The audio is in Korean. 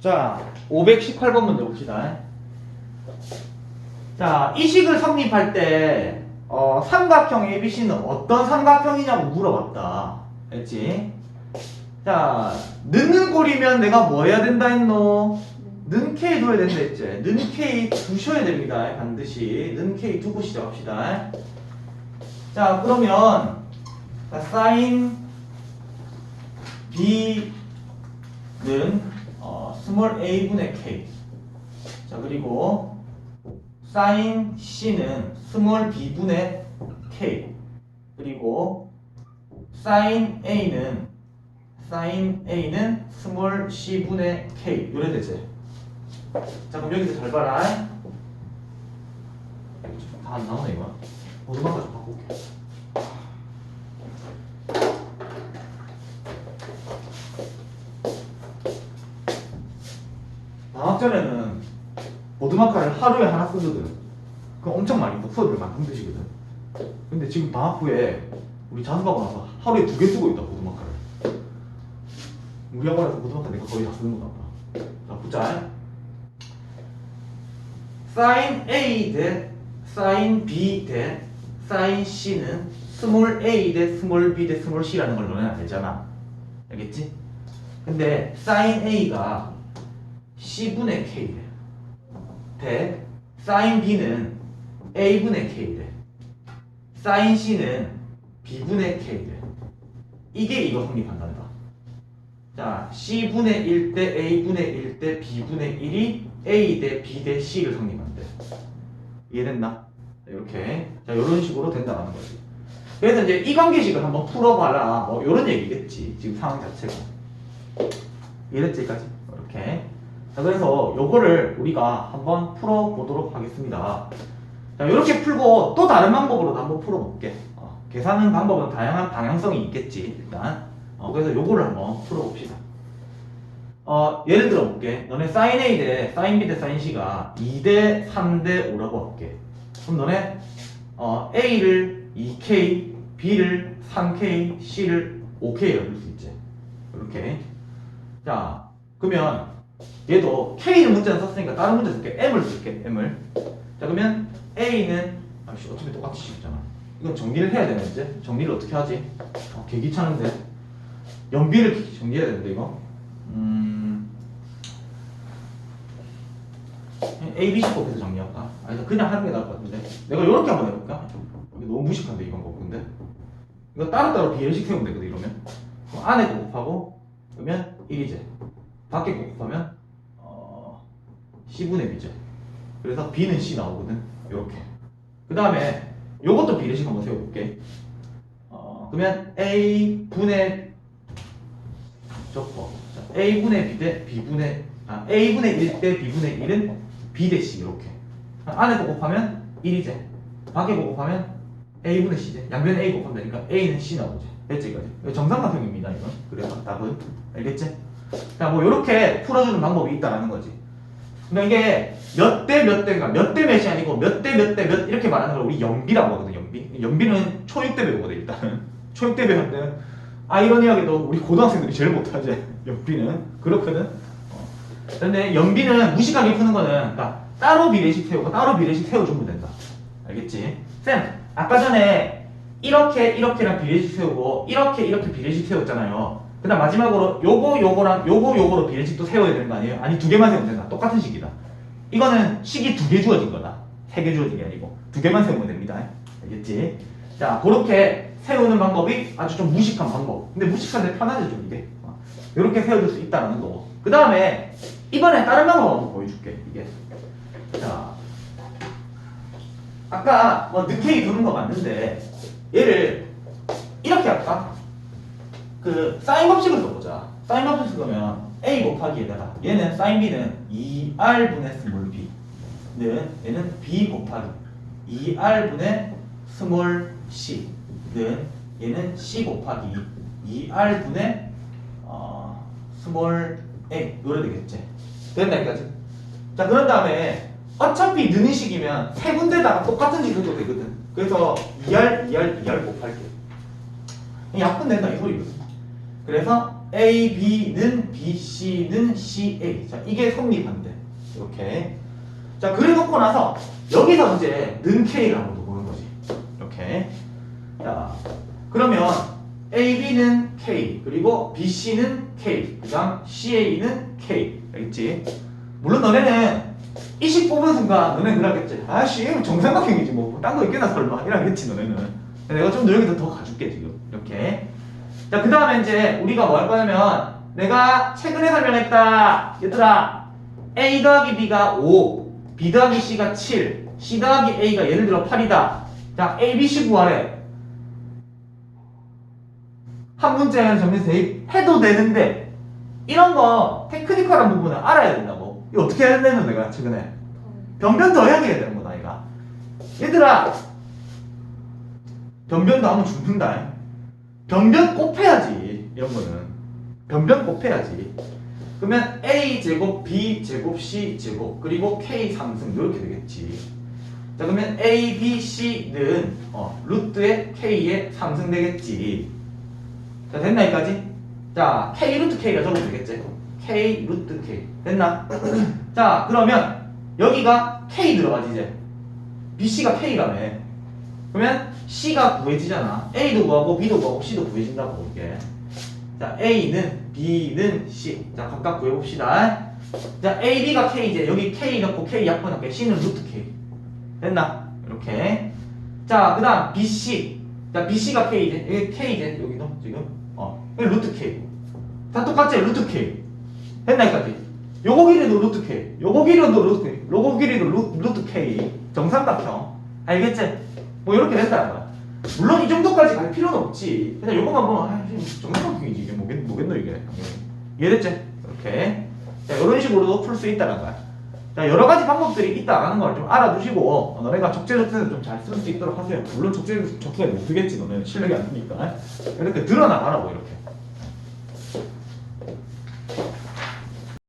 자, 518번 문제 봅시다. 자, 이 식을 성립할 때, 어, 삼각형 ABC는 어떤 삼각형이냐고 물어봤다. 했지? 자, 넣는 꼴이면 내가 뭐 해야 된다 했노? 는 K 둬야 된다 했지? 는 K 두셔야 됩니다. 반드시. 는 K 두고 시작합시다. 자, 그러면, 자, 사인 B는 어, 스몰 a분의 k. 자 그리고 사인 c는 스몰 b분의 k. 그리고 사인 a는 사인 a는 스몰 c분의 k. 이래 되지. 자 그럼 여기서 잘 봐라. 다 안 나오네 이거. 오르막가 좀 바꿀게. 방학 전에는 보드마카를 하루에 하나 쓰거든. 그럼 엄청 많이 또 수업을 많이 힘드시거든. 근데 지금 방학 후에 우리 자습하고 나서 하루에 두 개 쓰고 있다 보드마카를. 우리 학원에서 보드마카 내가 거의 다 쓰는 거 같다. 자 보자. 사인 A 대 사인 B 대 사인 C는 스몰 a 대 스몰 b 대 스몰 c라는 걸 너네 알잖아. 알겠지? 근데 사인 a가 c분의 k래. 대 사인 b는 a분의 k래. 사인 c는 b분의 k래. 이게 이거 성립한단다. 자, c분의 1 대 a분의 1 대 b분의 1이 a 대 b 대 c를 성립한대. 이해됐나? 이렇게 자 이런 식으로 된다는 거지. 그래서 이제 이 관계식을 한번 풀어봐라. 뭐 이런 얘기겠지. 지금 상황 자체가. 이랬지까지 이렇게. 자 그래서 요거를 우리가 한번 풀어보도록 하겠습니다. 자 이렇게 풀고 또 다른 방법으로도 한번 풀어볼게. 어, 계산하는 방법은 다양한 방향성이 있겠지 일단. 어, 그래서 요거를 한번 풀어봅시다. 어, 예를 들어 볼게. 너네 사인 A 대 사인 B 대 사인 C가 2대 3대 5라고 할게. 그럼 너네 어, A를 2K, B를 3K, C를 5K라고 쓸수 있지. 이렇게. 자, 그러면 얘도 K를 문자는 썼으니까 다른 문자 쓸게. M을 쓸게. M을. 자, 그러면 A는 아씨 어차피 똑같이 식잖아. 이건 정리를 해야 되는 이제. 정리를 어떻게 하지? 어, 개 귀찮은데. 연비를 정리해야 되는데 이거. 음. A, B, C 곱해서 정리할까? 아니 그냥 하는 게 나을 것 같은데 내가 이렇게 한번 해볼까? 이게 너무 무식한데 이 방법 근데 이거 따로따로 비례식 세우면 되거든 이러면 안에 거 곱하고 그러면 1이제 밖에 거 곱하면 어, C분의 B제 그래서 B는 C 나오거든. 이렇게. 그 다음에 요것도 비례식 한번 세워볼게. 어, 그러면 A분의 적고 자, A분의 B 대 B분의 아, A분의 1 대 B분의 1은 B 대 C 이렇게. 안에 거 곱하면 1이제 밖에 거 곱하면 A분의 C제 양변에 A 곱하면 되니까 A는 C 나오지. 됐지 이거지? 이거 정삼각형입니다 이건. 그래서 답은? 알겠지? 자뭐 이렇게 풀어주는 방법이 있다라는 거지. 근데 이게 몇 대 몇 대가 몇 대 몇이 아니고 몇 대 몇 대 몇 이렇게 말하는 걸 우리 연비라고 하거든 연비. 연비는 초육대 배우거든 일단은. 초육대 배우는데 아이러니하게도 우리 고등학생들이 제일 못하지 연비는. 그렇거든. 어. 근데 연비는 무식하게 푸는 거는 그러니까 따로 비례식 세우고 따로 비례식 세워주면 된다. 알겠지? 쌤 아까 전에 이렇게 이렇게랑 비례식 세우고 이렇게 이렇게 비례식 세웠잖아요 그 다음 마지막으로 요거 요거랑 요거 요거로 비례식도 세워야 되는 거 아니에요? 아니 두 개만 세우면 된다. 똑같은 식이다. 이거는 식이 두 개 주어진 거다. 세 개 주어진 게 아니고 두 개만 세우면 됩니다. 알겠지? 자 그렇게 세우는 방법이 아주 좀 무식한 방법. 근데 무식한데 편하죠 좀 이게. 이렇게 세워줄 수 있다는 거고 그 다음에 이번에 다른 방법 한번 보여줄게 이게. 자 아까 뭐 늦게 두는 거 맞는데 얘를 이렇게 할까? 그 사인 법칙을 써보자. 사인 법칙 쓰면 a 곱하기에다가 얘는 사인 b는 2r분의 스몰 b는 얘는 b 곱하기 2r분의 스몰 c는 얘는 c 곱하기 2r분의 어, 스몰 a. 노래 되겠지? 됐나 여기까지? 자 그런 다음에 어차피 느는 식이면 세 군데다가 똑같은 식을 도 되거든. 그래서 2R, 2R, 2R 곱할게 약분 된다 이 소리거든 그래서 A, B는 B, C는 C, A. 자, 이게 성립한대. 이렇게. 자, 그래 놓고 나서 여기서 이제 는 K라고 도 보는 거지. 이렇게. 자, 그러면 A, B는 K, 그리고 B, C는 K, 그 다음 C, A는 K. 알겠지? 물론 너네는 이식 뽑은 순간 너네는 그러겠지. 아씨, 정삼각형이지 뭐. 딴 거 있겠나 설마. 이러겠지, 너네는. 내가 좀 더 여기서 더 가줄게, 지금. 이렇게. 자, 그 다음에 이제 우리가 뭐 할 거냐면 내가 최근에 설명했다. 얘들아, A 더하기 B가 5, B 더하기 C가 7, C 더하기 A가 예를 들어 8이다. 자, A, B, C 구하래. 한 문제는 점수 대입 해도 되는데 이런 거 테크니컬한 부분을 알아야 된다고. 이거 어떻게 해야 되는 내가 최근에 변변 더하기 해야 되는 거다 이가. 얘들아, 변변도 하면 죽는다. 변변 곱해야지 이런 거는 변변 곱해야지. 그러면 a 제곱 b 제곱 c 제곱 그리고 k 상승 이렇게 되겠지. 자 그러면 a, b, c는 어, 루트의 k에 상승 되겠지. 자 됐나 여기까지? 자 k 루트 k가 적으면 되겠지. k 루트 k 됐나? 자 그러면 여기가 k 들어가지 이제. b, c가 k라며. 그러면 C가 구해지잖아. A도 구하고 B도 구하고 C도 구해진다고 이게. 자 A는 B는 C. 자 각각 구해봅시다. 자 A, B가 K 이제 여기 K 넣고 K 약분 할게. C는 루트 K. 됐나? 이렇게. 자 그 다음 B, C. 자 B, C가 K 이제 여기 K 이제 여기 넣 지금. 어 여기 루트 K. 다 똑같지? 루트 K. 됐나 여기까지? 요거 길이도 루트 K. 요거 길이도 루트 K. 요거 길이도 루, 루트 K. 정삼각형. 알겠지? 뭐 이렇게 된다는 거야. 물론 이 정도까지 갈 필요는 없지. 그냥 요거만 보면 아, 정상방풍이지 이게 뭐겠, 뭐겠노 이게. 예. 이해됐지? 이렇게. 자, 이런 식으로도 풀 수 있다는 거야. 자, 여러 가지 방법들이 있다라는 걸 좀 알아두시고 어, 너네가 적재적소에서 좀 잘 쓸 수 있도록 하세요. 물론 적재적소에 못 쓰겠지 너네는 실력이 안 되니까. 이렇게 늘어나가라고 이렇게.